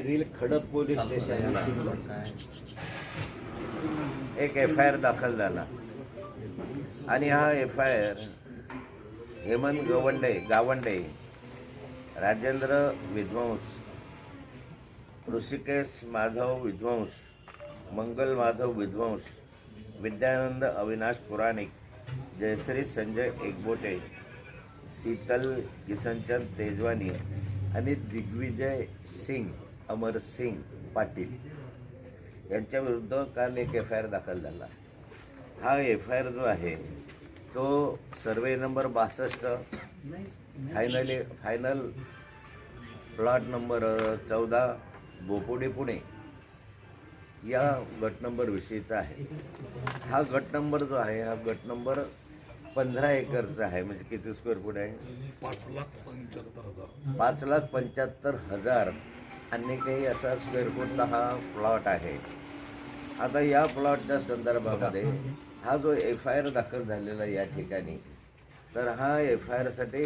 येथील खडक पोलीस स्टेशनला एक एफ आय आर दाखल झाला. आणि हा F I R Hemant Gawande Gawande Rajendra Vidhwans Rushikesh Madhav विध्वंस मंगल माधव विध्वंस विद्यानंद अविनाश पुराणिक जयश्री संजय एकबोटे शीतल किसनचंद तेजवानी आणि दिग्विजय सिंग अमर सिंग पाटील यांच्याविरुद्ध काल एक एफ आय आर दाखल झाला. हा एफ आय आर जो आहे तो सर्वे नंबर बासष्ट फायनली फायनल प्लॉट नंबर चौदा बोपोडे पुणे या गट नंबर विषयीचा आहे. हा गट नंबर जो आहे हा गट नंबर पंधरा एकरचा आहे म्हणजे किती स्क्वेअर फूट आहे? पाच लाख पंच्याहत्तर हजार. पाच लाख पंच्याहत्तर हजार. आणि काही असा स्क्वेअर फूटचा हा प्लॉट आहे. आता या प्लॉटच्या संदर्भामध्ये हा जो एफ आय आर दाखल झालेला या ठिकाणी तर हा एफ आय आरसाठी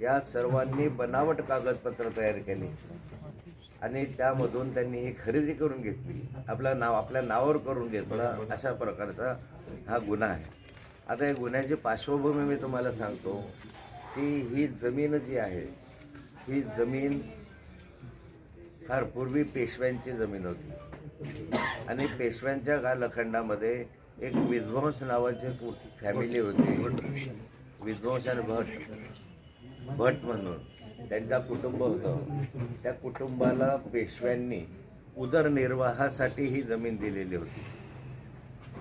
या सर्वांनी बनावट कागदपत्र तयार केली. आणि त्यामधून त्यांनी ही खरेदी करून घेतली. आपलं नाव आपल्या नावावर करून घेतलं अशा प्रकारचा हा गुन्हा आहे. आता या गुन्ह्याची पार्श्वभूमी मी तुम्हाला सांगतो की ही जमीन जी आहे ही जमीन फार पूर्वी पेशव्यांची जमीन होती. आणि पेशव्यांच्या कालखंडामध्ये एक विध्वंस नावाची फॅमिली होती. विध्वंस आणि भट. भट म्हणून. त्यांचा कुटुंब होतं. त्या कुटुंबाला पेशव्यांनी उदरनिर्वाहासाठी ही जमीन दिलेली होती.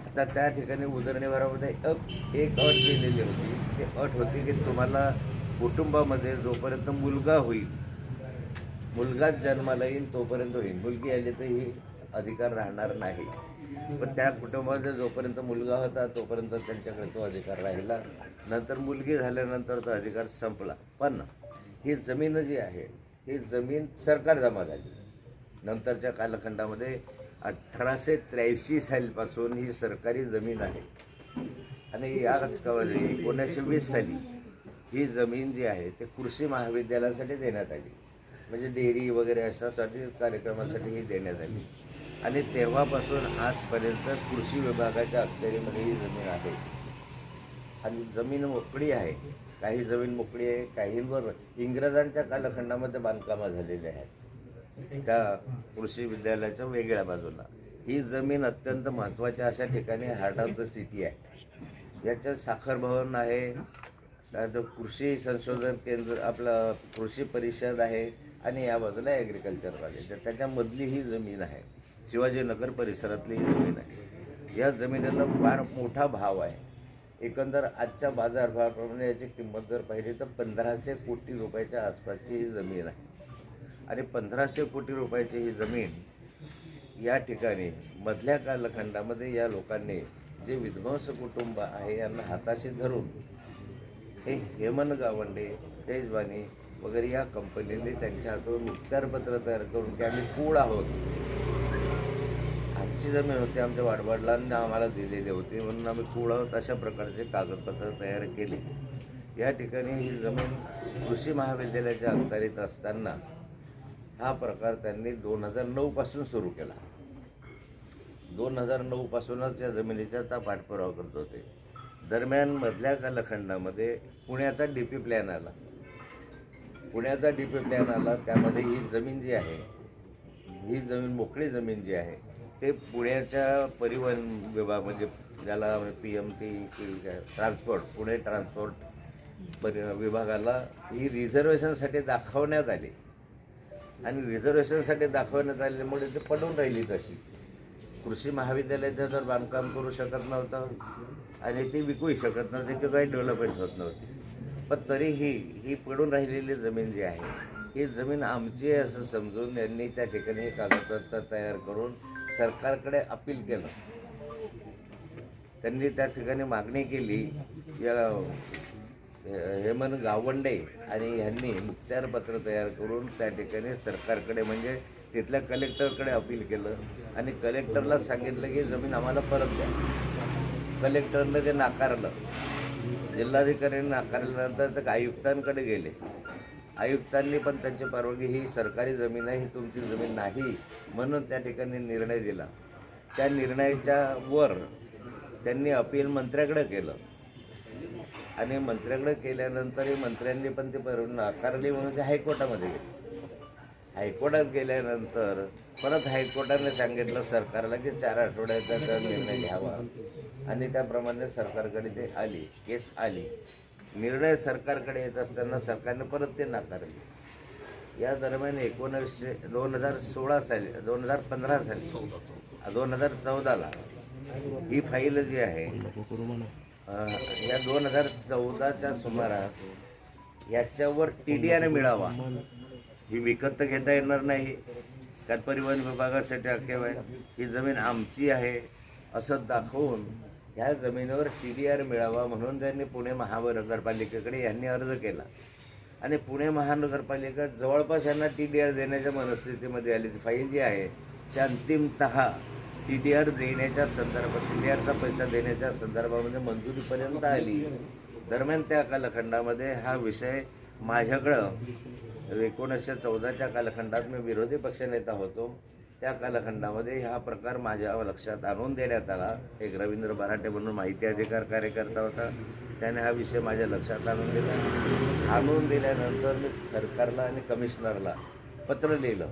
आता त्या ठिकाणी उदरनिर्वाहामध्ये अप एक अट दिलेली होती. ती अट होती की तुम्हाला कुटुंबामध्ये जोपर्यंत मुलगा होईल मुलगाच जन्माला येईल तोपर्यंत होईल. मुलगी आली तर ही अधिकार राहणार नाही. पण त्या कुटुंबाचा जोपर्यंत मुलगा होता तोपर्यंत त्यांच्याकडे तो अधिकार राहिला. नंतर मुलगी झाल्यानंतर तो अधिकार संपला. पण ही जमीन जी आहे ही जमीन सरकार जमा झाली. नंतरच्या कालखंडामध्ये अठराशे त्र्याऐंशी सालीपासून ही सरकारी जमीन आहे. आणि याच काळामध्ये एकोणीसशे वीस साली ही जमीन जी आहे ते कृषी महाविद्यालयासाठी देण्यात आली. म्हणजे डेअरी वगैरे अशासाठी कार्यक्रमासाठी ही देण्यात आली. आणि तेव्हापासून आजपर्यंत कृषी विभागाच्या अखत्यारीमध्ये ही जमीन आहे. आणि जमीन मोकळी आहे. काही जमीन मोकळी आहे काहींवर इंग्रजांच्या कालखंडामध्ये बांधकामं झालेली आहेत. त्या कृषी विद्यालयाच्या वेगळ्या बाजूला. ही जमीन अत्यंत महत्त्वाच्या अशा ठिकाणी हार्ट ऑफ द सिटी आहे. याच्यात साखर भवन आहे. कृषी संशोधन केंद्र आपलं कृषी परिषद आहे. आणि या बाजूला ॲग्रिकल्चर कॉलेज तर त्याच्यामधली ही जमीन आहे. शिवाजीनगर परिसरातली ही जमीन आहे. या जमिनीला फार मोठा भाव आहे. एकंदर आजच्या बाजारभावाप्रमाणे याची किंमत जर पाहिली तर पंधराशे कोटी रुपयाच्या आसपासची ही जमीन आहे. आणि पंधराशे कोटी रुपयाची ही जमीन या ठिकाणी मधल्या कालखंडामध्ये या लोकांनी जे विध्वंस कुटुंब आहे यांना हाताशी धरून हे हेमन गावंडे तेजवानी वगैरे या कंपनीने त्यांच्या हातून उत्तरपत्र तयार करून की आम्ही कूळ आहोत. आमची जमीन होती आमच्या वाडवडिलांनी आम्हाला दिलेली होती म्हणून आम्ही कूळ आहोत अशा प्रकारचे कागदपत्र तयार केले. या ठिकाणी ही जमीन कृषी महाविद्यालयाच्या अखत्यारीत असताना हा प्रकार त्यांनी दोन हजार नऊपासून सुरू केला. दोन हजार नऊपासूनच या जमिनीचा त्या पाठपुरावा करत होते. दरम्यान मधल्या कालखंडामध्ये पुण्याचा डी पी प्लॅन आला. पुण्याचा डी पी प्लॅन आला त्यामध्ये ही जमीन जी आहे ही जमीन मोकळी जमीन जी आहे ते पुण्याच्या परिवहन विभाग म्हणजे ज्याला P M T transport Pune transport परि विभागाला ही रिझर्वेशनसाठी दाखवण्यात आली. आणि रिझर्वेशनसाठी दाखवण्यात आल्यामुळे ते पडून राहिली तशी. कृषी महाविद्यालयाचं तर बांधकाम करू शकत नव्हतं आणि ती विकूही शकत नव्हती किंवा काही डेव्हलपमेंट होत नव्हती. पण तरीही ही पडून राहिलेली जमीन जी आहे ही जमीन आमची आहे असं समजून यांनी त्या ठिकाणी हे कागदपत्र तयार करून सरकारकडे अपील केलं. त्यांनी त्या ठिकाणी मागणी केली या हेमंत गावंडे आणि ह्यांनी मुक्त्यारपत्र तयार करून त्या ठिकाणी सरकारकडे म्हणजे तिथल्या कलेक्टरकडे अपील केलं आणि कलेक्टरला सांगितलं की जमीन आम्हाला परत द्या. कलेक्टरनं ते नाकारलं. जिल्हाधिकाऱ्यांनी नाकारल्यानंतर ते आयुक्तांकडे गेले. आयुक्तांनी पण त्यांची परवानगी ही सरकारी जमीन आहे ही तुमची जमीन नाही म्हणून त्या ठिकाणी निर्णय दिला. त्या निर्णयाच्या वर त्यांनी अपील मंत्र्याकडे केलं. आणि मंत्र्याकडे केल्यानंतरही मंत्र्यांनी पण ते परवानगी नाकारली म्हणून ते हायकोर्टामध्ये गेले. हायकोर्टात गेल्यानंतर परत हायकोर्टाने सांगितलं सरकारला की चार आठवड्याचा निर्णय घ्यावा. आणि त्याप्रमाणे सरकारकडे ते आली केस आली. निर्णय सरकारकडे येत असताना सरकारने परत ते नाकारले. या दरम्यान एकोणीसशे दोन हजार सोळा साली दोन हजार पंधरा साली दोन हजार चौदाला ही फाईल जी आहे या दोन हजार चौदाच्या सुमारास याच्यावर टी डी आर मिळावा. ही विकत तर घेता येणार नाही. कारण परिवहन विभागासाठी आखेव आहे. ही जमीन आमची आहे असं दाखवून ह्या जमिनीवर टी डी आर मिळावा म्हणून त्यांनी पुणे महानगरपालिकेकडे यांनी अर्ज केला. आणि पुणे महानगरपालिका जवळपास यांना टी डी आर देण्याच्या मनस्थितीमध्ये आली. ती फाईल जी आहे त्या अंतिमतः टी डी आर देण्याच्या संदर्भात टी डी आरचा पैसा देण्याच्या संदर्भामध्ये मंजुरीपर्यंत आली. दरम्यान त्या कालखंडामध्ये हा विषय माझ्याकडं एकोणीसशे चौदाच्या कालखंडात मी विरोधी पक्षनेता होतो. त्या कालखंडामध्ये हा प्रकार माझ्या लक्षात आणून देण्यात आला. एक रवींद्र बराटे म्हणून माहिती अधिकार कार्यकर्ता होता. त्याने हा विषय माझ्या लक्षात आणून दिला. आणून दिल्यानंतर मी सरकारला आणि कमिशनरला पत्र लिहिलं.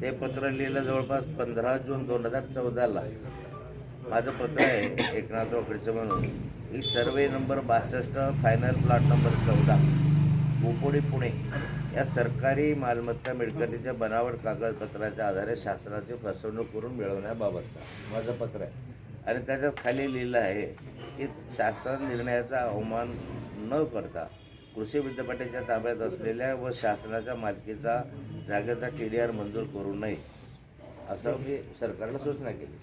ते पत्र लिहिलं जवळपास पंधरा जून दोन हजार चौदाला. माझं पत्र आहे एकनाथराव खडसे म्हणून. ही सर्वे नंबर बासष्ट फायनल प्लॉट नंबर चौदा. बोपोडी पुणे. या सरकारी मालमत्ता मिळकतीच्या बनावट कागदपत्राच्या आधारे शासनाची फसवणूक करून मिळवण्याबाबतचा माझं पत्र आहे. आणि त्याच्यात खाली लिहिलं आहे की शासन निर्णयाचा अवमान न करता कृषी विद्यापीठाच्या ताब्यात असलेल्या व शासनाच्या मालकीचा जागेचा टी डी आर मंजूर करू नये असं मी सरकारला सूचना केली.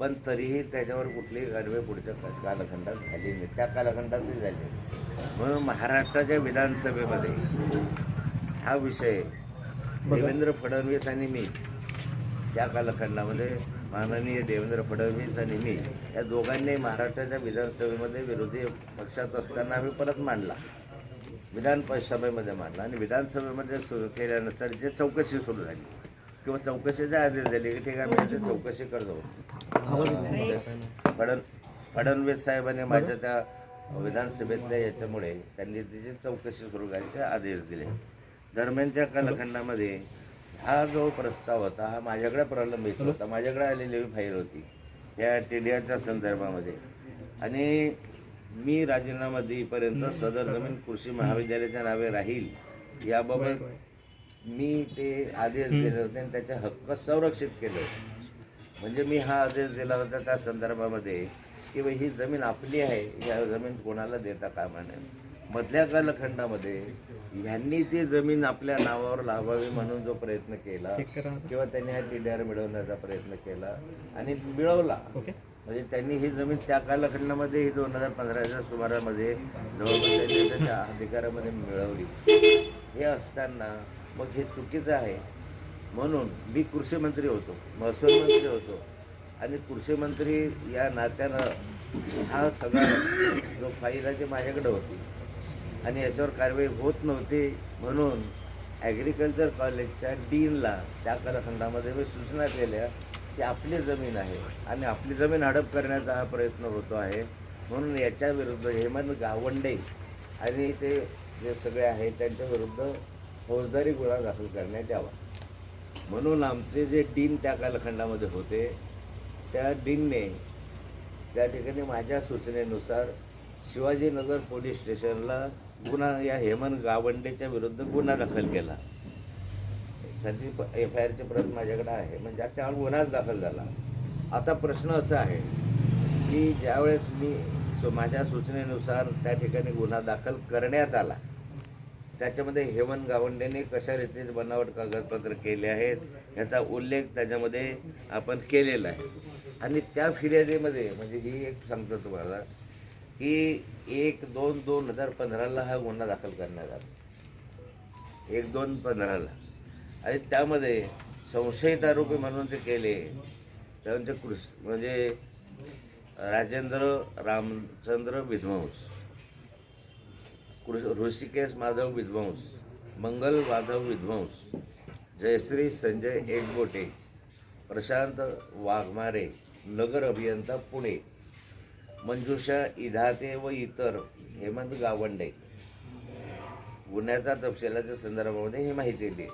पण तरीही त्याच्यावर कुठलीही कारवाई पुढच्या कालखंडात झाली नाही. त्या कालखंडात नाही. झाली म्हणून महाराष्ट्राच्या विधानसभेमध्ये हा विषय देवेंद्र फडणवीस आणि मी त्या कालखंडामध्ये माननीय देवेंद्र फडणवीस आणि मी या दोघांनी महाराष्ट्राच्या विधानसभेमध्ये विरोधी पक्षात असताना आम्ही परत मांडला. विधान सभेमध्ये मांडला आणि विधानसभेमध्ये सुरू केल्यानंतर जे चौकशी सुरू झाली. किंवा चौकशीचे आदेश दिले की ठीक आहे मी याची चौकशी करतो. फडण फडणवीस साहेबांनी माझ्या त्या विधानसभेतल्या याच्यामुळे त्यांनी तिची चौकशी सुरू करायचे आदेश दिले. दरम्यानच्या कालखंडामध्ये हा जो प्रस्ताव होता हा माझ्याकडे प्रलंबित होता. माझ्याकडे आलेली फाईल होती या टी डी आरच्या संदर्भामध्ये. आणि मी राजीनामा देईपर्यंत सदर जमीन कृषी महाविद्यालयाच्या नावे राहील याबाबत मी ते आदेश दिले होते आणि त्याचे हक्क संरक्षित केले होते. म्हणजे मी हा आदेश दिला होता त्या संदर्भामध्ये की ही जमीन आपली आहे या जमीन कोणाला देता कामा नये. मधल्या कालखंडामध्ये ह्यांनी ती जमीन आपल्या नावावर लावावी म्हणून जो प्रयत्न केला किंवा त्यांनी हा टी डी आर मिळवण्याचा प्रयत्न केला आणि मिळवला. म्हणजे त्यांनी ही जमीन त्या कालखंडामध्ये ही दोन हजार पंधराच्या सुमारामध्ये जवळपास त्यांनी त्याच्या अधिकारामध्ये मिळवली. हे असताना मग हे चुकीचं आहे. म्हणून मी कृषी मंत्री होतो महसूल मंत्री होतो. आणि कृषी मंत्री या नात्यानं हा सगळा जो फाईल आहे ती माझ्याकडे होती. आणि याच्यावर कारवाई होत नव्हती. म्हणून ॲग्रिकल्चर कॉलेजच्या डीनला त्या कालखंडामध्ये मी सूचना केल्या की आपली जमीन आहे. आणि आपली जमीन हडप करण्याचा हा प्रयत्न होतो आहे. म्हणून याच्या विरुद्ध हेमंत गावंडे आणि ते जे सगळे आहेत त्यांच्या विरुद्ध फौजदारी गुन्हा दाखल करण्यात यावा. म्हणून आमचे जे डीन त्या कालखंडामध्ये होते त्या डीनने त्या ठिकाणी माझ्या सूचनेनुसार शिवाजीनगर पोलीस स्टेशनला गुन्हा या हेमंत गावंडेच्या विरुद्ध गुन्हा दाखल केला. त्यांची एफ आय आरची प्रत माझ्याकडे आहे. म्हणजे त्यावर गुन्हाच दाखल झाला. आता प्रश्न असा आहे की ज्यावेळेस मी सु माझ्या सूचनेनुसार त्या ठिकाणी गुन्हा दाखल करण्यात आला त्याच्यामध्ये हेमंत गावंडेने कशा रीतीने बनावट कागदपत्र केले आहेत ह्याचा उल्लेख त्याच्यामध्ये आपण केलेला आहे. आणि त्या फिर्यादीमध्ये म्हणजे ही एक सांगतो तुम्हाला की एक दोन दोन हजार पंधराला हा गुन्हा दाखल करण्यात आला. एक दोन पंधराला. आणि त्यामध्ये संशयित आरोपी म्हणून ते केले. त्यांचे कृष म्हणजे राजेंद्र रामचंद्र विध्वंस. ऋषिकेश माधव विध्वंस मंगल वाधव विध्वंस जयश्री संजय एकबोटे प्रशांत वाघमारे नगर अभियंता पुणे मंजुषा इधाते व इतर हेमंत गावंडे. गुन्ह्याचा तपशिलाच्या संदर्भामध्ये ही माहिती दिली.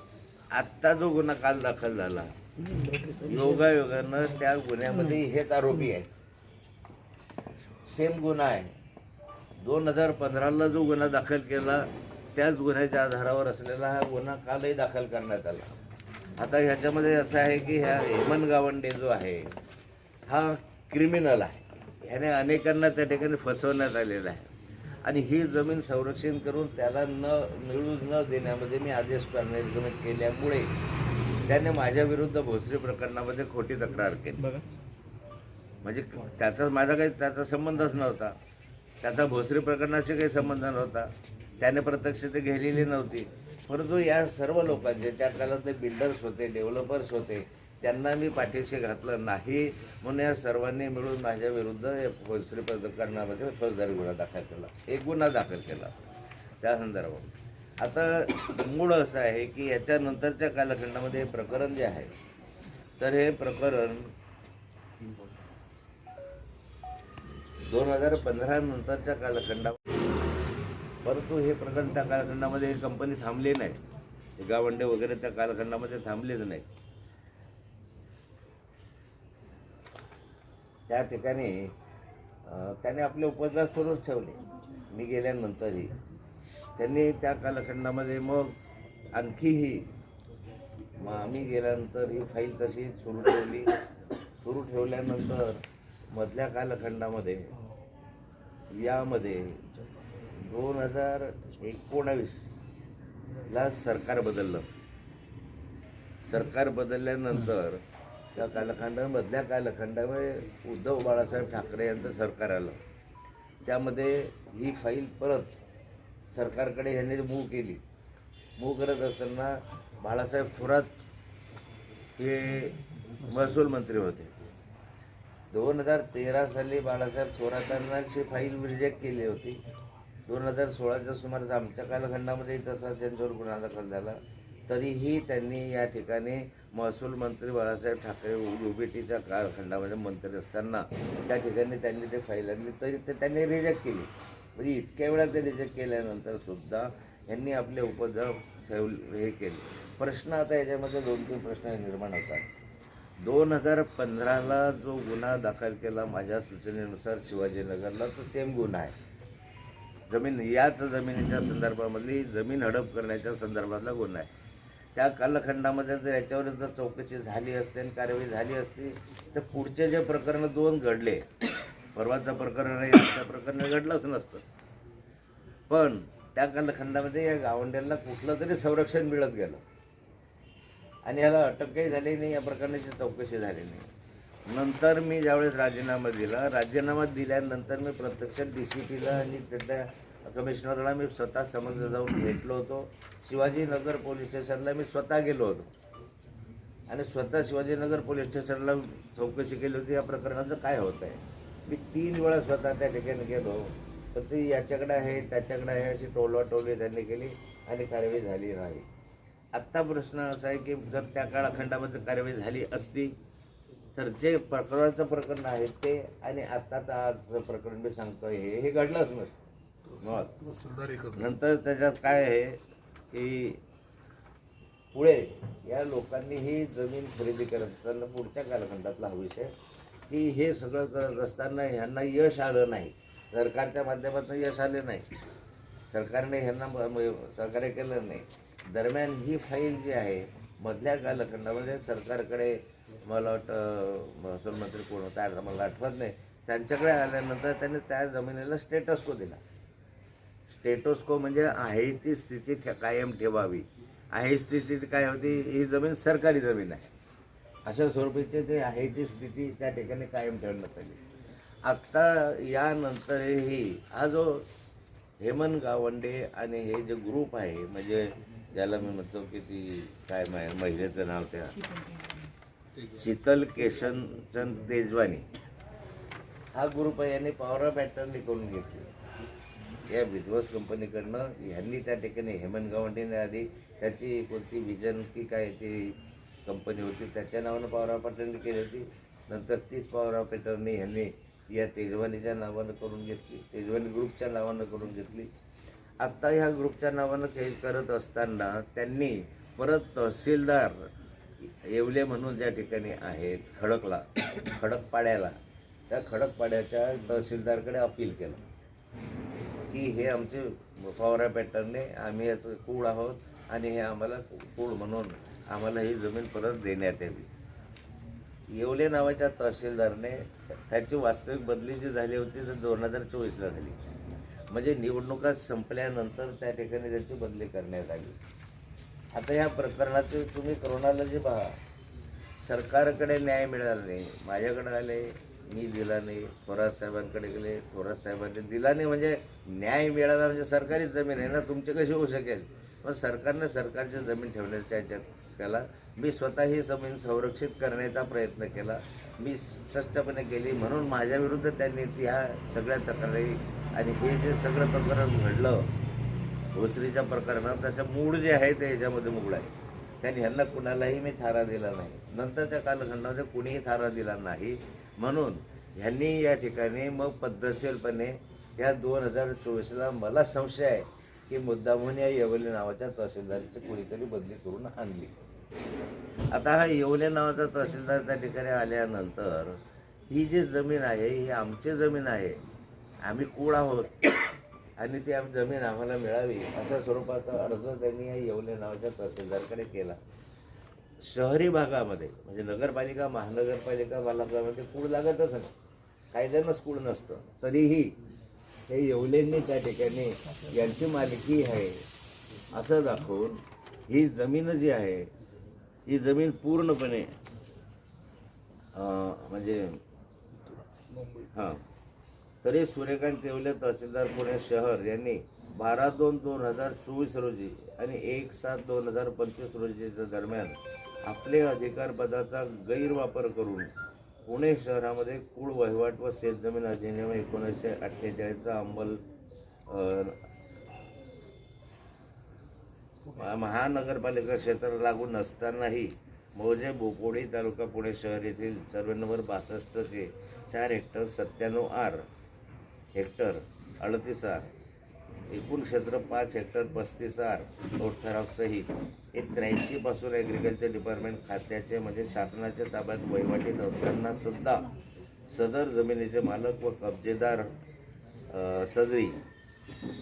आत्ता जो गुन्हा काल दाखल झाला योगायोगानं त्या गुन्ह्यामध्ये हेच आरोपी आहे. सेम गुन्हा आहे. दोन हजार पंधराला जो गुन्हा दाखल केला त्याच गुन्ह्याच्या आधारावर असलेला हा गुन्हा कालही दाखल करण्यात आला. आता ह्याच्यामध्ये असं आहे की ह्या हेमंत गावंडे जो आहे हा क्रिमिनल आहे. ह्याने अनेकांना त्या ठिकाणी फसवण्यात आलेलं आहे. आणि ही जमीन संरक्षण करून त्याला न मिळू न देण्यामध्ये मी आदेश निर्गमित केल्यामुळे त्याने माझ्या विरुद्ध भोसरी प्रकरणामध्ये खोटी तक्रार केली. बघा. म्हणजे त्याचा माझा काही त्याचा संबंधच नव्हता. त्याचा भोसरी प्रकरणाशी काही संबंध नव्हता. त्याने प्रत्यक्ष ते घेलेली नव्हती. परंतु या सर्व लोकांचे त्या काळातले बिल्डर्स होते डेव्हलपर्स होते त्यांना मी पाठीशी घातलं नाही. म्हणून या सर्वांनी मिळून माझ्या विरुद्ध भोसरी प्रकरणामध्ये फौजदारी गुन्हा दाखल केला. एक गुन्हा दाखल केला. त्या संदर्भात. आता मूळ असं आहे की याच्यानंतरच्या कालखंडामध्ये हे प्रकरण जे आहे तर हे प्रकरण दोन हजार पंधरा नंतरच्या कालखंडात परंतु हे प्रकरण त्या कालखंडामध्ये कंपनी थांबली नाही. गावंडे वगैरे त्या कालखंडामध्ये थांबलेच नाही त्या ठिकाणी त्याने आपले उपद्रव सुरूच ठेवले. मी गेल्यानंतरही. त्यांनी त्या कालखंडामध्ये मग आणखीही मग आम्ही गेल्यानंतर ही फाईल तशी सुरू ठेवली. सुरू ठेवल्यानंतर मधल्या कालखंडामध्ये यामध्ये दोन हजार एकोणावीसला सरकार बदललं. सरकार बदलल्यानंतर त्या कालखंडामधल्या कालखंडामुळे कालखंडामध्ये उद्धव बाळासाहेब ठाकरे यांचं सरकार आलं. त्यामध्ये ही फाईल परत सरकारकडे ह्यांनी मूव केली. मूव करत असताना बाळासाहेब थोरात हे महसूल मंत्री होते. दोन हजार तेरा साली बाळासाहेब थोरातांनाची फाईल रिजेक्ट केली होती. दोन हजार सोळाच्या सुमारास आमच्या कालखंडामध्ये तसा त्यांच्यावर गुन्हा दाखल झाला. तरीही त्यांनी या ठिकाणी महसूल मंत्री बाळासाहेब ठाकरे युबीटीच्या कालखंडामध्ये मंत्री असताना त्या ठिकाणी त्यांनी ते फाईल आणली. तरी ते त्यांनी रिजेक्ट केली. म्हणजे इतक्या वेळा ते रिजेक्ट केल्यानंतर सुद्धा यांनी आपले उपद्रव ठेव हे केले. प्रश्न आता याच्यामध्ये दोन तीन प्रश्न निर्माण होतात. दोन हजार पंधराला जो गुन्हा दाखल केला माझ्या सूचनेनुसार शिवाजीनगरला तो सेम गुन्हा आहे. जमीन याच जमिनीच्या संदर्भामधली जमीन हडप करण्याच्या संदर्भातला गुन्हा आहे. त्या कालखंडामध्ये जर याच्यावर जर चौकशी झाली असते आणि कारवाई झाली असती तर पुढचे जे प्रकरण दोन घडले. परवाचं प्रकरण आहे त्या प्रकरण घडलंच नसतं. पण त्या कालखंडामध्ये या गावंड्यांना कुठलं तरी संरक्षण मिळत गेलं. आणि याला अटकही झाली नाही या प्रकरणाची चौकशी झाली नाही. नंतर मी ज्यावेळेस राजीनामा दिला राजीनामा दिल्यानंतर मी प्रत्यक्ष डी सी पीला आणि त्या कमिशनरला मी स्वतः समज जाऊन भेटलो होतो. शिवाजीनगर पोलीस स्टेशनला मी स्वतः गेलो होतो. आणि स्वतः शिवाजीनगर पोलीस स्टेशनला चौकशी केली होती या प्रकरणाचं काय होत आहे? मी तीन वेळा स्वतः त्या ठिकाणी गेलो. तर ती याच्याकडे आहे त्याच्याकडे आहे अशी टोलवाटोली त्यांनी केली आणि कारवाई झाली नाही. आत्ता प्रश्न असा आहे की जर त्या काळखंडामध्ये कारवाई झाली असती तर जे प्रकरणाचं प्रकरण आहे ते आणि आत्ताचं आज प्रकरण मी सांगतो हे हे घडलंच नसतं. नंतर त्याच्यात काय आहे की पुढे या लोकांनी ही जमीन खरेदी करत असताना पुढच्या कालखंडातला हा विषय की हे सगळं करत असताना ह्यांना यश आलं नाही. सरकारच्या माध्यमातून यश आले नाही. सरकारने ह्यांना म- सहकार्य केलं नाही. दरम्यान ही फाईल जी आहे मधल्या कालखंडामध्ये सरकारकडे मला वाटतं महसूल मंत्री कोण होता आता मला आठवत नाही. त्यांच्याकडे आल्यानंतर त्यांनी त्या जमिनीला स्टेटस्को दिला. स्टेटोस्को म्हणजे आहे ती स्थिती ठे कायम ठेवावी. आहे स्थिती काय होती ही जमीन सरकारी जमीन आहे. अशा स्वरूपाची ते आहे ती स्थिती त्या ठिकाणी कायम ठेवण्यात आली. आत्ता यानंतरही हा जो हेमंत गावंडे आणि हे जे ग्रुप आहे म्हणजे ज्याला मी म्हणतो की ती काय महिलेचं नाव त्या शीतल केशनचंद तेजवानी. हा ग्रुप आहे यांनी पॉवर ऑफ अटर्नी करून घेतली. या विध्वस कंपनीकडनं ह्यांनी त्या ठिकाणी हेमंत गावंडीने आधी त्याची कोणती विजन की काय ती कंपनी होती त्याच्या नावानं पॉवर ऑफ अटर्नी केली होती. नंतर तीच पॉवर ऑफ अटर्नी ह्यांनी या तेजवानीच्या नावानं करून घेतली. तेजवानी ग्रुपच्या नावानं करून घेतली. आत्ता ह्या ग्रुपच्या नावानं काही करत असताना त्यांनी परत तहसीलदार येवले म्हणून ज्या ठिकाणी आहेत खडकला खडकपाड्याला त्या खडकपाड्याच्या तहसीलदारकडे अपील केलं. की हे आमचे फवारा पॅटर्नने आम्ही याचं कूळ आहोत आणि हे आम्हाला कूळ म्हणून आम्हाला ही जमीन परत देण्यात यावी. येवले नावाच्या तहसीलदारने त्याची वास्तविक बदली जी झाली होती ती दोन हजार चोवीसला झाली. म्हणजे निवडणुका संपल्यानंतर त्या ठिकाणी त्याची बदली करण्यात आली. आता या प्रकरणाचं तुम्ही क्रोनॉलॉजी पहा. सरकारकडे न्याय मिळाला नाही. माझ्याकडे आले मी दिला नाही. थोरात साहेबांकडे गेले थोरात साहेबांनी दिला नाही. म्हणजे न्याय मिळाला म्हणजे सरकारी जमीन आहे ना. तुमचे कशी होऊ शकेल? पण सरकारने सरकारची जमीन ठेवण्याचा याच्यात केला. मी स्वतः ही जमीन संरक्षित करण्याचा प्रयत्न केला. मी स्पष्टपणे केली. म्हणून माझ्या विरुद्ध त्यांनी ह्या सगळ्या तक्रारी आणि हे जे सगळं प्रकरण घडलं भोसरीच्या प्रकरणात त्याचं मूळ जे आहे ते याच्यामध्ये मूळ आहे. त्यांनी ह्यांना कुणालाही मी थारा दिला नाही. नंतरच्या कालखंडामध्ये कुणीही थारा दिला नाही. म्हणून ह्यांनी या ठिकाणी मग पद्धतशीरपणे या दोन हजार चोवीसला मला संशय आहे की मुद्दामहून या येवले नावाच्या तहसीलदारीची कुणीतरी बदली करून आणली. आता हा येवले नावाचा तहसीलदार त्या ठिकाणी आल्यानंतर ही जी जमीन आहे ही आमची जमीन आहे आम्ही कूळ आहोत? आणि ती आम जमीन आम्हाला मिळावी अशा स्वरूपाचा अर्ज त्यांनी या येवले नावाच्या तहसीलदारकडे केला. शहरी भागामध्ये म्हणजे नगरपालिका महानगरपालिका बालागामध्ये कूड लागतच नाही. कायद्यानंच कूड नसतं. तरीही हे येवलेंनी त्या ठिकाणी यांची मालकी आहे असं दाखवून ही जमीन जी आहे ही जमीन पूर्णपणे म्हणजे हां. तरी सूर्यकांत येवले तहसीलदार पुणे शहर यांनी बारा दोन दोन हजार चोवीस रोजी आणि एक सात दोन हजार पंचवीस रोजीच्या दरम्यान आपले अधिकार पदाचा गैरवापर करून पुणे शहरामध्ये कुळ वहिवाट व शेतजमीन अधिनियम एकोणीसशे अठ्ठेचाळीसचा अंमल महानगरपालिका क्षेत्र लागू नसतानाही मौजे बोपोडी तालुका पुणे शहर येथील सर्व नंबर बासष्टचे चार हेक्टर सत्त्याण्णव आर हेक्टर अडतीस आर एकूण क्षेत्र पाच हेक्टर पस्तीस आर नोट ठराव सहित हे त्र्याऐंशीपासून ॲग्रिकल्चर डिपार्टमेंट खात्याचे म्हणजे शासनाच्या ताब्यात वहिवाटीत असताना सुद्धा सदर जमिनीचे मालक व कब्जेदार सदरी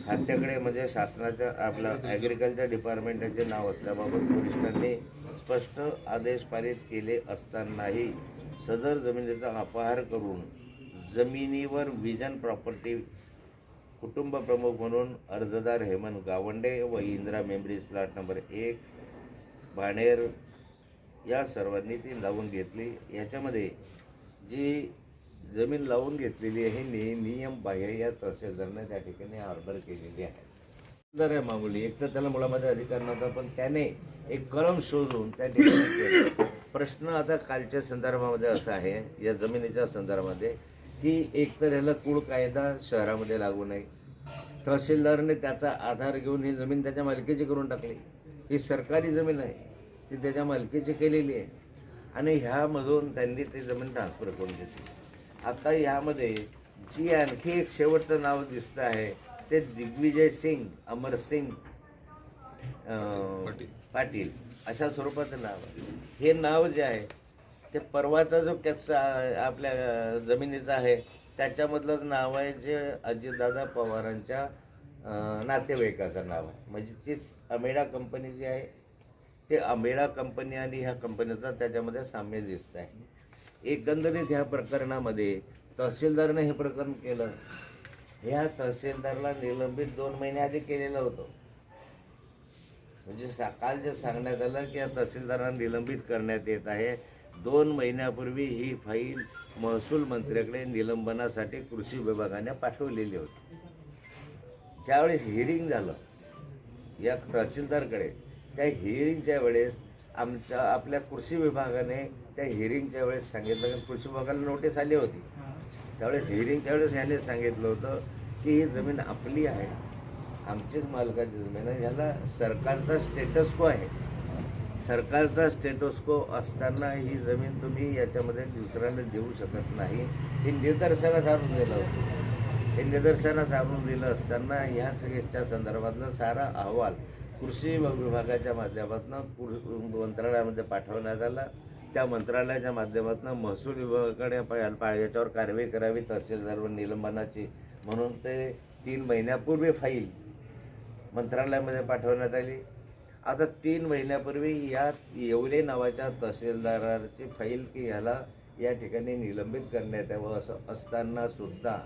खात्याकडे म्हणजे शासनाच्या आपलं ॲग्रिकल्चर डिपार्टमेंटचे नाव असल्याबाबत वरिष्ठांनी स्पष्ट आदेश पारित केले असतानाही सदर जमिनीचा अपहार करून जमिनीवर विजन प्रॉपर्टी कुटुंब प्रमुख म्हणून अर्जदार हेमंत गावंडे व इंदिरा मेमरीज प्लॉट नंबर एक बाणेर या सर्वांनी ती लावून घेतली. याच्यामध्ये जी जमीन लावून घेतलेली आहे नि नियम बाह्य या तहसीलदारने त्या ठिकाणी ऑर्डर केलेली आहे. सुंदर आहे मामुली एक तर त्याला मुळामध्ये अधिकार नव्हता पण त्याने एक कलम शोधून त्या ठिकाणी प्रश्न आता कालच्या संदर्भामध्ये असा आहे या जमिनीच्या संदर्भामध्ये की एक तर ह्याला कुळ कायदा शहरामध्ये लागू नये. तहसीलदारने त्याचा आधार घेऊन ही जमीन त्याच्या मालकीची करून टाकली. ही सरकारी जमीन आहे ती त्याच्या मालकीची केलेली आहे. आणि ह्यामधून त्यांनी ती जमीन ट्रान्सफर करून घेतली. आता ह्यामध्ये जी आणखी एक शेवटचं नाव दिसतं आहे ते दिग्विजय सिंग अमरसिंग अं, पाटील. अशा स्वरूपाचं नाव आहे. हे नाव जे आहे ते परवाचा जो कॅचा आपल्या जमिनीचा आहे त्याच्यामधलंच नाव आहे जे अजितदादा पवारांच्या नातेवाईकाचं नाव आहे. म्हणजे तीच अमेडा कंपनी जी आहे ते अमेडा कंपनी आणि ह्या कंपनीचा त्याच्यामध्ये साम्य दिसत आहे एकंदरीत ह्या प्रकरणामध्ये तहसीलदारने हे प्रकरण केलं. ह्या तहसीलदारला निलंबित दोन महिने आधी केलेलं होतं. म्हणजे सकाळ जे सांगण्यात आलं की या तहसीलदारांना निलंबित करण्यात येत आहे. दोन महिन्यापूर्वी ही फाईल महसूल मंत्र्याकडे निलंबनासाठी कृषी विभागाने पाठवलेली होती. ज्यावेळेस हिअरिंग झालं या तहसीलदारकडे त्या हिअरिंगच्या वेळेस आमच्या आपल्या कृषी विभागाने त्या हिअरिंगच्या वेळेस सांगितलं की कृषी विभागाला नोटीस आली होती. त्यावेळेस हिअरिंगच्या वेळेस ह्याने सांगितलं होतं की ही जमीन आपली आहे आमचीच मालकाची जमीन आहे ह्याला सरकारचा स्टेटस्को आहे. सरकारचा स्टेटस्को असताना ही जमीन तुम्ही याच्यामध्ये दुसऱ्याला देऊ शकत नाही. हे निदर्शनास आणून दिलं होतं. हे निदर्शनास आणून दिलं असताना ह्या सगळ्याच्या संदर्भातला सारा अहवाल कृषी विभागाच्या माध्यमातून मंत्रालयामध्ये पाठवण्यात आला. त्या मंत्रालयाच्या माध्यमातून महसूल विभागाकडे याच्यावर कारवाई करावी तहसीलदारवर निलंबनाची. म्हणून ते तीन महिन्यापूर्वी फाईल मंत्रालयामध्ये पाठवण्यात आली. आता तीन महिन्यापूर्वी या येवले नावाच्या तहसीलदाराची फाईल की ह्याला या ठिकाणी निलंबित करण्यात यावं असं असताना सुद्धा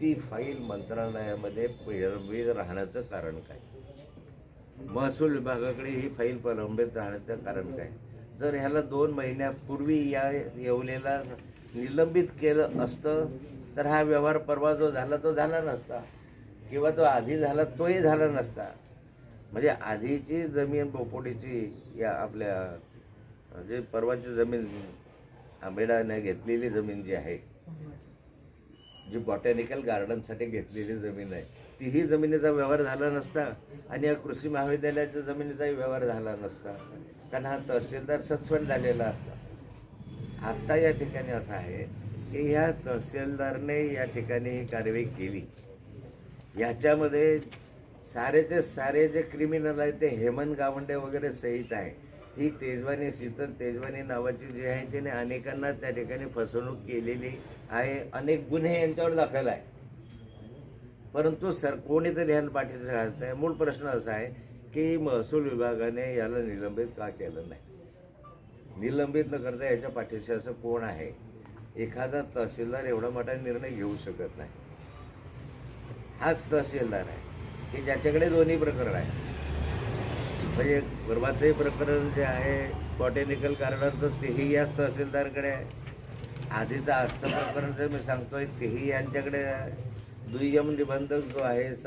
ती फाईल मंत्रालयामध्ये विलंबित राहण्याचं कारण काय? महसूल विभागाकडे ही फाईल प्रलंबित राहण्याचं कारण काय? जर ह्याला दोन महिन्यापूर्वी या येवलेला निलंबित केलं असतं तर हा व्यवहार परवा जो झाला तो झाला नसता. किंवा तो आधी झाला तोही झाला नसता. म्हणजे आधीची जमीन बोपोडीची या आपल्या जे परवाची जमीन आंबेडाने घेतलेली जमीन जी आहे जी बॉटॅनिकल गार्डनसाठी घेतलेली जमीन आहे तीही जमिनीचा व्यवहार झाला नसता आणि या कृषी महाविद्यालयाच्या जमिनीचाही व्यवहार झाला नसता. कारण हा तहसीलदार सस्पेंड झालेला असता. आत्ता या ठिकाणी असं आहे की ह्या तहसीलदारने या ठिकाणी ही कारवाई केली. ह्याच्यामध्ये सारेचे सारे जे क्रिमिनल आहे ते हेमंत गावंडे वगैरे सहित आहे ही तेजवानी शीतल तेजवानी नावाची जी आहे तिने अनेकांना त्या ठिकाणी फसवणूक केलेली आहे. अनेक गुन्हे यांच्यावर दाखल आहे. परंतु सर कोणीतरी ह्याला पाठीचं घालत आहे मूळ प्रश्न असा आहे की महसूल विभागाने याला निलंबित का केलं नाही? निलंबित न करता याच्या पाठीशी असं कोण आहे? एखादा तहसीलदार एवढा मोठा निर्णय घेऊ शकत नाही. हाच तहसीलदार आहे की ज्याच्याकडे दोन्ही प्रकरण आहे म्हणजे गर्भाचंही प्रकरण जे आहे बॉटेनिकल तर तेही याच तहसीलदारकडे आहे. आधीचं आजचं प्रकरण जे मी सांगतोय तेही यांच्याकडे आहे. दुय्यम निबंधक जो आहे स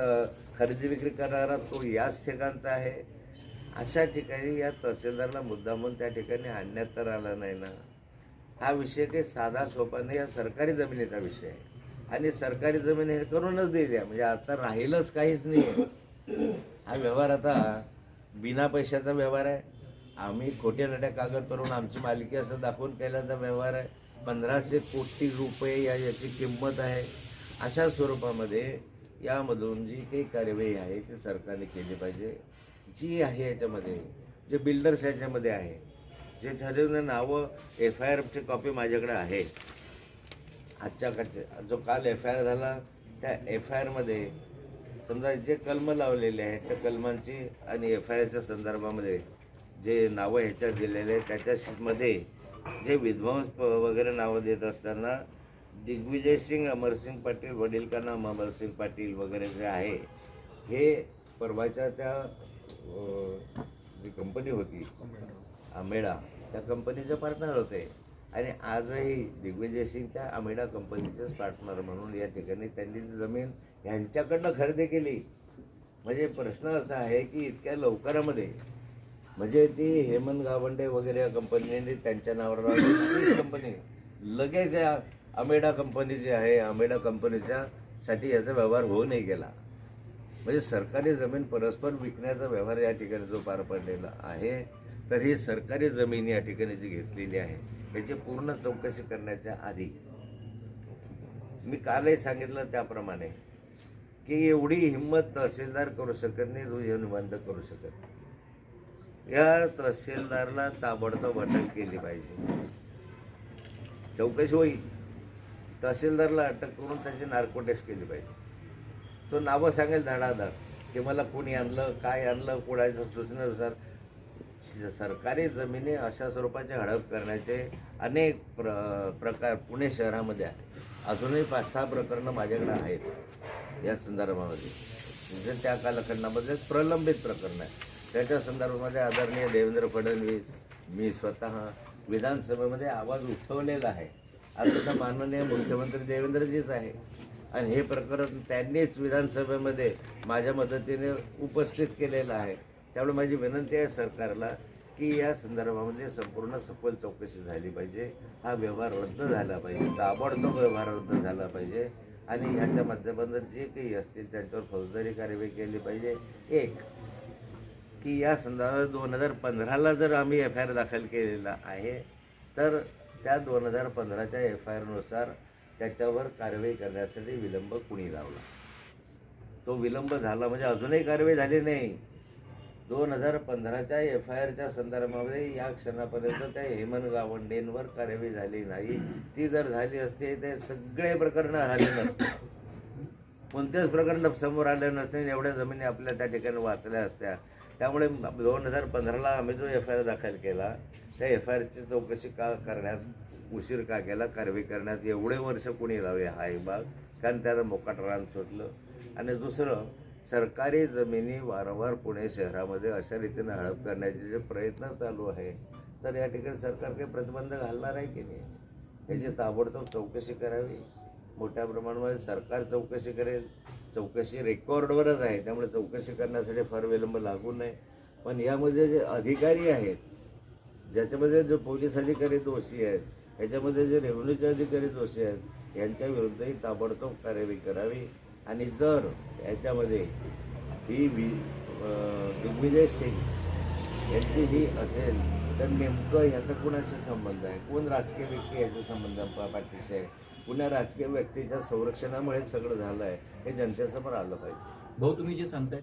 खरेदी विक्री करणारा तो याच ठिकाणचा आहे. अशा ठिकाणी या तहसीलदारला मुद्दामून त्या ठिकाणी आणण्यात तर आला नाही ना. हा विषय काही साधा सोपा नाही. या सरकारी जमिनीचा विषय आहे. आणि सरकारी जमीन हे करूनच दिल्या म्हणजे आता राहिलंच काहीच नाही हा व्यवहार आता बिना पैशाचा व्यवहार आहे. आम्ही खोट्या नट्या कागद करून आमची मालकी असं दाखवून केल्याचा व्यवहार आहे. पंधराशे कोटी रुपये या याची किंमत आहे. अशा स्वरूपामध्ये यामधून जी काही कार्यवाही आहे ती सरकारने केली पाहिजे. जी आहे याच्यामध्ये जे बिल्डर्स याच्यामध्ये आहे जे ठरवून नावं एफ आय आरची कॉपी माझ्याकडे आहे. आजच्या काचे जो काल एफ आय आर झाला त्या एफ आय आरमध्ये समजा जे कलम लावलेले आहेत त्या कलमांची आणि एफ आय आरच्या संदर्भामध्ये जे नावं ह्याच्यात दिलेले आहेत त्याच्यामध्ये जे विध्वंस वगैरे नावं देत असताना दिग्विजय सिंग अमरसिंग पाटील वडील अमरसिंग पाटील वगैरे जे आहे हे परवाच्या त्या जी कंपनी होती आंबेडा त्या कंपनीचे पार्टनर होते. आणि आजही दिग्विजय सिंग त्या आमेडा कंपनीचेच पार्टनर म्हणून या ठिकाणी त्यांनी जमीन ह्यांच्याकडनं खरेदी केली. म्हणजे प्रश्न असा आहे की इतक्या लवकरामध्ये म्हणजे ती हेमंत गावंडे वगैरे या कंपनीने त्यांच्या नावावर कंपनी लगेच या अमेडा कंपनी जी आहे अमेडा कंपनीच्या साठी याचा व्यवहार होऊ नाही गेला. म्हणजे सरकारी जमीन परस्पर विकण्याचा व्यवहार या ठिकाणी जो पार पडलेला आहे तर ही सरकारी जमीन या ठिकाणी जी घेतलेली आहे याची पूर्ण चौकशी करण्याच्या आधी मी कालही सांगितलं त्याप्रमाणे की एवढी हिंमत तहसीलदार करू शकत नाही दुय्यम निबंध करू शकत नाही. या तहसीलदारला ताबडतोब अटक केली पाहिजे. चौकशी होईल. तहसीलदारला अटक करून त्याची नार्कोटेस्ट केली पाहिजे. तो नावं सांगेल धडाधड की मला कोणी आणलं काय आणलं कोणाच्या सूचनेनुसार सरकारी जमिनी अशा स्वरूपाचे हडप करण्याचे अनेक प्र प्रकार पुणे शहरामध्ये आहे अजूनही पाच सहा प्रकरणं माझ्याकडे आहेत. या संदर्भामध्ये. म्हणजे त्या कालखंडामध्ये प्रलंबित प्रकरण आहे त्याच्या संदर्भामध्ये आदरणीय देवेंद्र फडणवीस मी स्वतः विधानसभेमध्ये आवाज उठवलेला आहे. आता माननीय मुख्यमंत्री देवेंद्रजीच आहे. आणि हे प्रकरण त्यांनीच विधानसभेमध्ये माझ्या मदतीने उपस्थित केलेलं आहे. त्यामुळे माझी विनंती आहे सरकारला की या संदर्भामध्ये संपूर्ण सखोल चौकशी झाली पाहिजे. हा व्यवहार रद्द झाला पाहिजे. ताबडतोब व्यवहार रद्द झाला पाहिजे. आणि ह्याच्या माध्यमातून जे काही असतील त्यांच्यावर फौजदारी कार्यवाही केली पाहिजे. एक की या संदर्भात दोन हजार पंधराला जर आम्ही एफ आय आर दाखल केलेला आहे तर त्या दोन हजार पंधराच्या एफ आय आरनुसार त्याच्यावर कारवाई करण्यासाठी विलंब कुणी लावला? तो विलंब झाला म्हणजे अजूनही कारवाई झाली नाही. दोन हजार पंधराच्या एफ आय आरच्या संदर्भामध्ये या क्षणापर्यंत त्या हेमंत गावंडेंवर कारवाई झाली नाही. ती जर झाली असते ते सगळे प्रकरणं झाले नसते. कोणतेच प्रकरण समोर आले नसते. आणि एवढ्या जमिनी आपल्या त्या ठिकाणी वाचल्या असत्या. त्यामुळे दोन हजार पंधराला आम्ही जो एफ आय आर दाखल केला त्या एफ आय आरची चौकशी का करण्यास उशीर का केला? कारवाई करण्यात एवढे वर्ष कोणी लावले? हा एक भाग. कारण त्यानं मोकाट रान सुटलं. आणि दुसरं सरकारी जमिनी वारंवार पुणे शहरामध्ये अशा रीतीनं हडप करण्याचे जे प्रयत्न चालू आहे तर या ठिकाणी सरकार काही प्रतिबंध घालणार आहे की नाही? याची ताबडतोब चौकशी करावी. मोठ्या प्रमाणामध्ये सरकार चौकशी करेल. चौकशी रेकॉर्डवरच आहे. त्यामुळे चौकशी करण्यासाठी फार विलंब लागू नये. पण यामध्ये जे अधिकारी आहेत ज्याच्यामध्ये जो पोलीस अधिकारी दोषी आहेत ह्याच्यामध्ये जे रेव्हेन्यूचे अधिकारी दोषी आहेत यांच्या विरुद्धही ताबडतोब कार्यवाही करावी. आणि जर याच्यामध्ये ही वि दिग्विजय सिंग यांची ही असेल तर नेमकं ह्याचा कुणाशी संबंध आहे? कोण राजकीय व्यक्ती याचा संबंध पाठीशी आहे? कुण्या राजकीय व्यक्तीच्या संरक्षणामुळे सगळं झालं आहे हे जनतेसमोर आलं पाहिजे. भाऊ तुम्ही जे सांगताय